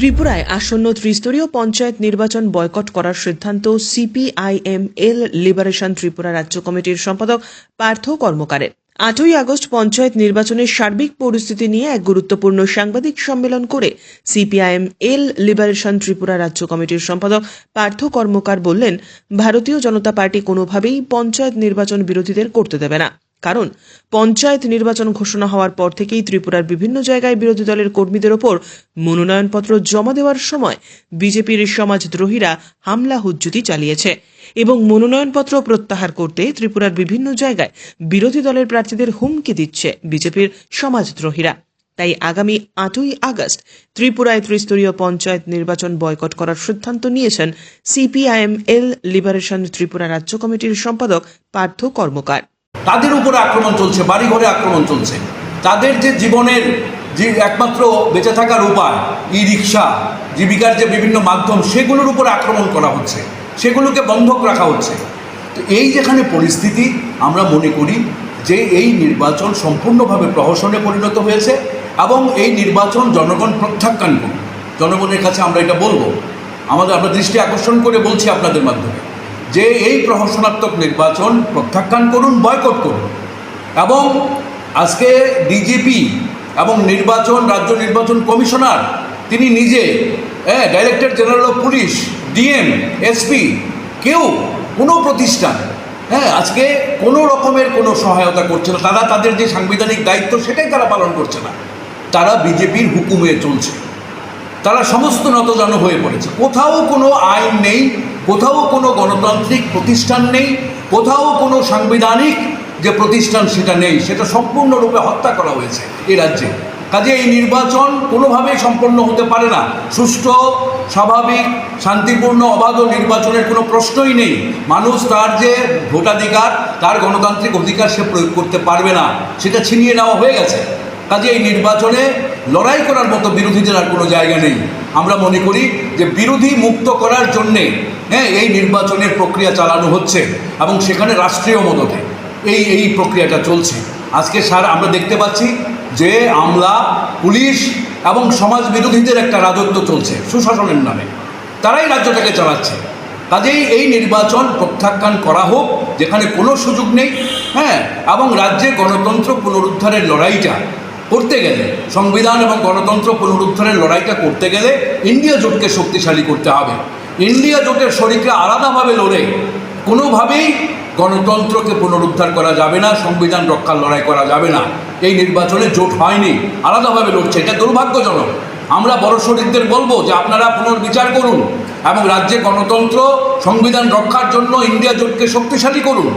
ত্রিপুরায় আসন্ন ত্রিস্তরীয় পঞ্চায়েত নির্বাচন বয়কট করার সিদ্ধান্ত সিপিআইএম এল লিবারেশন ত্রিপুরা রাজ্য কমিটির সম্পাদক পার্থ কর্মকারের আটই আগস্ট পঞ্চায়েত নির্বাচনের সার্বিক পরিস্থিতি নিয়ে এক গুরুত্বপূর্ণ সাংবাদিক সম্মেলন করে সিপিআইএম এল লিবারেশন ত্রিপুরা রাজ্য কমিটির সম্পাদক পার্থ কর্মকার বললেন, ভারতীয় জনতা পার্টি কোনোভাবেই পঞ্চায়েত নির্বাচন বিরোধীদের করতে দেবে না। কারণ, পঞ্চায়েত নির্বাচন ঘোষণা হওয়ার পর থেকেই ত্রিপুরার বিভিন্ন জায়গায় বিরোধী দলের কর্মীদের ওপর মনোনয়নপত্র জমা দেওয়ার সময় বিজেপির সমাজদ্রোহীরা হামলা হুজ্জুতি চালিয়েছে এবং মনোনয়নপত্র প্রত্যাহার করতে ত্রিপুরার বিভিন্ন জায়গায় বিরোধী দলের প্রার্থীদের হুমকি দিচ্ছে বিজেপির সমাজদ্রোহীরা। তাই আগামী আটই আগস্ট ত্রিপুরায় ত্রিস্তরীয় পঞ্চায়েত নির্বাচন বয়কট করার সিদ্ধান্ত নিয়েছেন সিপিআইএম এল লিবারেশন ত্রিপুরা রাজ্য কমিটির সম্পাদক পার্থ কর্মকার। তাদের উপরে আক্রমণ চলছে, বাড়িঘরে আক্রমণ চলছে। তাদের যে জীবনের যে একমাত্র বেঁচে থাকার উপায় ই রিক্সা জীবিকার যে বিভিন্ন মাধ্যম, সেগুলোর উপরে আক্রমণ করা হচ্ছে, সেগুলোকে বন্ধক রাখা হচ্ছে। তো এই যেখানে পরিস্থিতি, আমরা মনে করি যে এই নির্বাচন সম্পূর্ণভাবে প্রহসনে পরিণত হয়েছে এবং এই নির্বাচন জনগণ প্রত্যাখ্যান করুন জনগণের কাছে আমরা এটা বলব। আমাদের, আমরা দৃষ্টি আকর্ষণ করে বলছি আপনাদের মাধ্যমে। যে এই প্রহসনাত্মক নির্বাচন প্রত্যাখ্যান করুন, বয়কট করুন। এবং আজকে ডিজিপি এবং নির্বাচন, রাজ্য নির্বাচন কমিশনার, তিনি নিজে হ্যাঁ director general of police DM SP কেউ কোনো প্রতিষ্ঠান হ্যাঁ আজকে কোনো রকমের কোনো সহায়তা করছে না। তারা তাদের যে সাংবিধানিক দায়িত্ব সেটাই তারা পালন করছে না। তারা বিজেপির হুকুমে চলছে। তারা সমস্ত নতজানু হয়ে পড়েছে। কোথাও কোনো আইন নেই কোথাও কোনো গণতান্ত্রিক প্রতিষ্ঠান নেই, কোথাও কোনো সাংবিধানিক যে প্রতিষ্ঠান সেটা নেই, সেটা সম্পূর্ণরূপে হত্যা করা হয়েছে এই রাজ্যে। কাজে এই নির্বাচন কোনোভাবেই সম্পন্ন হতে পারে না। সুষ্ঠু, স্বাভাবিক, শান্তিপূর্ণ, অবাধ নির্বাচনের কোনো প্রশ্নই নেই। মানুষ তার যে ভোটাধিকার, তার গণতান্ত্রিক অধিকার সে প্রয়োগ করতে পারবে না, সেটা ছিনিয়ে নেওয়া হয়ে গেছে। কাজে এই নির্বাচনে লড়াই করার মতো বিরোধীদের আর কোনো জায়গা নেই। আমরা মনে করি যে বিরোধী মুক্ত করার জন্যে হ্যাঁ এই নির্বাচনের প্রক্রিয়া চালানো হচ্ছে এবং সেখানে রাষ্ট্রীয় মদতে এই এই প্রক্রিয়াটা চলছে। আজকে স্যার আমরা দেখতে পাচ্ছি যে আমলা, পুলিশ এবং সমাজ বিরোধীদের একটা রাজত্ব চলছে সুশাসনের নামে। তারাই রাজ্যটাকে চালাচ্ছে। কাজেই এই নির্বাচন প্রত্যাখ্যান করা হোক, যেখানে কোনো সুযোগ নেই হ্যাঁ এবং রাজ্যে গণতন্ত্র পুনরুদ্ধারের লড়াইটা করতে গেলে, সংবিধান এবং গণতন্ত্র পুনরুদ্ধারের লড়াইটা করতে গেলে ইন্ডিয়া জোটকে শক্তিশালী করতে হবে। ইন্ডিয়া জোটের শরীরকে আলাদাভাবে লড়ে, কোনোভাবেই গণতন্ত্রকে পুনরুদ্ধার করা যাবে না, সংবিধান রক্ষার লড়াই করা যাবে না। এই নির্বাচনে জোট হয়নি, আলাদাভাবে লড়ছে। এটা দুর্ভাগ্যজনক। আমরা বড় শরীরদের বলব যে আপনারা পুনর্বিচার করুন এবং রাজ্যে গণতন্ত্র, সংবিধান রক্ষার জন্য ইন্ডিয়া জোটকে শক্তিশালী করুন।